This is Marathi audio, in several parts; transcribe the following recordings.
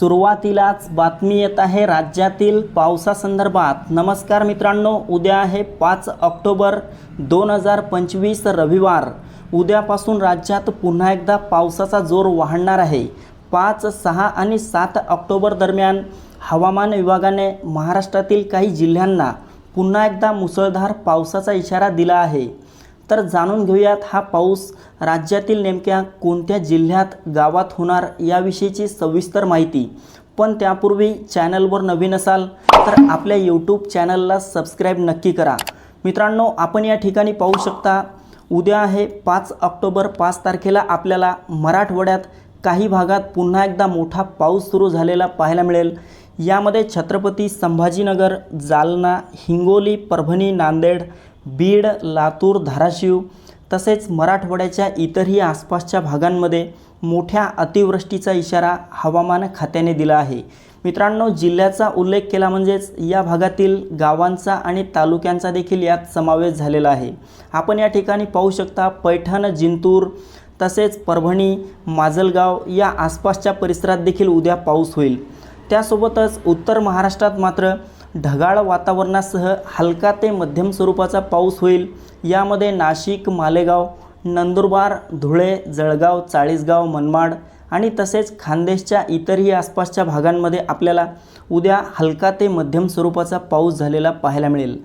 सुरुवातीलाच बातमी येत आहे राज्यातील पावसासंदर्भात. नमस्कार मित्रांनो उद्या आहे पाच ऑक्टोबर दोन हजार पंचवीस रविवार. उद्यापासून राज्यात पुन्हा एकदा पावसाचा जोर वाढणार आहे. पाच सहा आणि सात ऑक्टोबर दरम्यान हवामान विभागाने महाराष्ट्रातील काही जिल्ह्यांना पुन्हा एकदा मुसळधार पावसाचा इशारा दिला आहे. तर जाणून घेऊयात हा पाऊस राज्यातील नेमक्या कोणत्या जिल्ह्यात गावात होणार याविषयीची सविस्तर माहिती. पण त्यापूर्वी चॅनलवर नवीन असाल तर आपल्या यूट्यूब चॅनलला सबस्क्राईब नक्की करा. मित्रांनो आपण या ठिकाणी पाहू शकता उद्या आहे पाच ऑक्टोबर पाच तारखेला आपल्याला मराठवाड्यात काही भागात पुन्हा एकदा मोठा पाऊस सुरू झालेला पाहायला मिळेल. यामध्ये छत्रपती संभाजीनगर जालना हिंगोली परभणी नांदेड बीड लातूर धाराशिव तसेच मराठवाड्याच्या इतरही आसपासच्या भागांमध्ये मोठ्या अतिवृष्टीचा इशारा हवामान खात्याने दिला आहे. मित्रांनो जिल्ह्याचा उल्लेख केला म्हणजेच या भागातील गावांचा आणि तालुक्यांचा देखील यात समावेश झालेला आहे. आपण या ठिकाणी पाहू शकता पैठण जिंतूर तसेच परभणी माजलगाव या आसपासच्या परिसरात देखील उद्या पाऊस होईल. त्यासोबतच उत्तर महाराष्ट्रात मात्र ढगाळ वातावरणासह हलका ते मध्यम स्वरूपाचा पाऊस होईल. यामध्ये नाशिक मालेगाव नंदुरबार धुळे जळगाव चाळीसगाव मनमाड आणि तसेच खानदेशच्या इतरही आसपासच्या भागांमध्ये आपल्याला उद्या हलका ते मध्यम स्वरूपाचा पाऊस झालेला पाहायला मिळेल.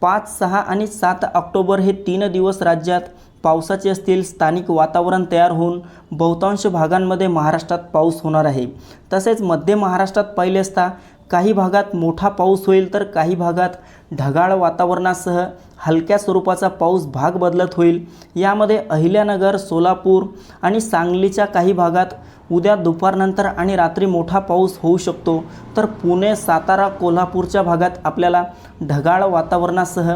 पाच सहा आणि सात ऑक्टोबर हे तीन दिवस राज्यात पावसाचे असतील. स्थानिक वातावरण तयार होऊन बहुतांश भागांमध्ये महाराष्ट्रात पाऊस होणार आहे. तसेच मध्य महाराष्ट्रात पाहिले असता काही भागात मोठा पाऊस होईल तर काही भागात ढगाळ वातावरणासह हलक्या स्वरूपाचा पाऊस भाग बदलत होईल. यामध्ये अहिल्यानगर सोलापूर आणि सांगलीच्या काही भागात उद्या दुपारनंतर आणि रात्री मोठा पाऊस होऊ शकतो. तर पुणे सातारा कोल्हापूरच्या भागात आपल्याला ढगाळ वातावरणासह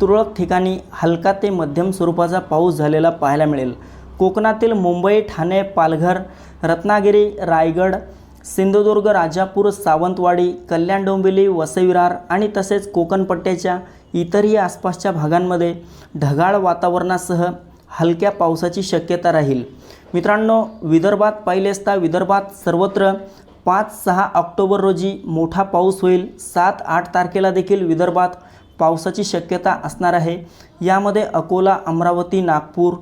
तुरळक ठिकाणी हलका ते मध्यम स्वरूपाचा पाऊस झालेला पाहायला मिळेल. कोकणातील मुंबई ठाणे पालघर रत्नागिरी रायगड सिंधुदुर्ग राजापूर सावंतवाडी कल्याण डोंबिवली वसईविरार आणि तसेच कोकणपट्ट्याच्या इतरही आसपासच्या भागांमध्ये ढगाळ वातावरणासह हलक्या पावसाची शक्यता राहील. मित्रांनो विदर्भात पाहिले असता विदर्भात सर्वत्र पाच सहा ऑक्टोबर रोजी मोठा पाऊस होईल. सात आठ तारखेला देखील विदर्भात पावसाची शक्यता असणार आहे. यामध्ये अकोला अमरावती नागपूर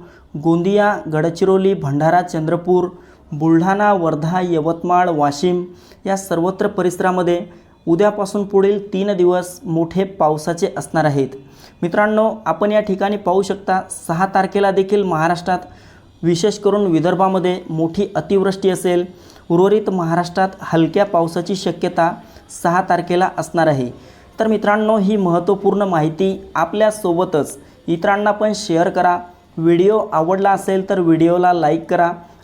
गोंदिया गडचिरोली भंडारा चंद्रपूर बुलढाणा वर्धा यवतमाळ वाशिम या सर्वत्र परिसरामध्ये उद्यापासून पुढील तीन दिवस मोठे पावसाचे असणार आहेत. मित्रांनो आपण या ठिकाणी पाहू शकता सहा तारखेला देखील महाराष्ट्रात विशेष करून विदर्भामध्ये मोठी अतिवृष्टी असेल. उर्वरित महाराष्ट्रात हलक्या पावसाची शक्यता सहा तारखेला असणार आहे. तर मित्रांनो ही महत्त्वपूर्ण माहिती आपल्यासोबतच इतरांना पण शेअर करा. व्हिडिओ आवडला असेल तर व्हिडिओला लाईक करा.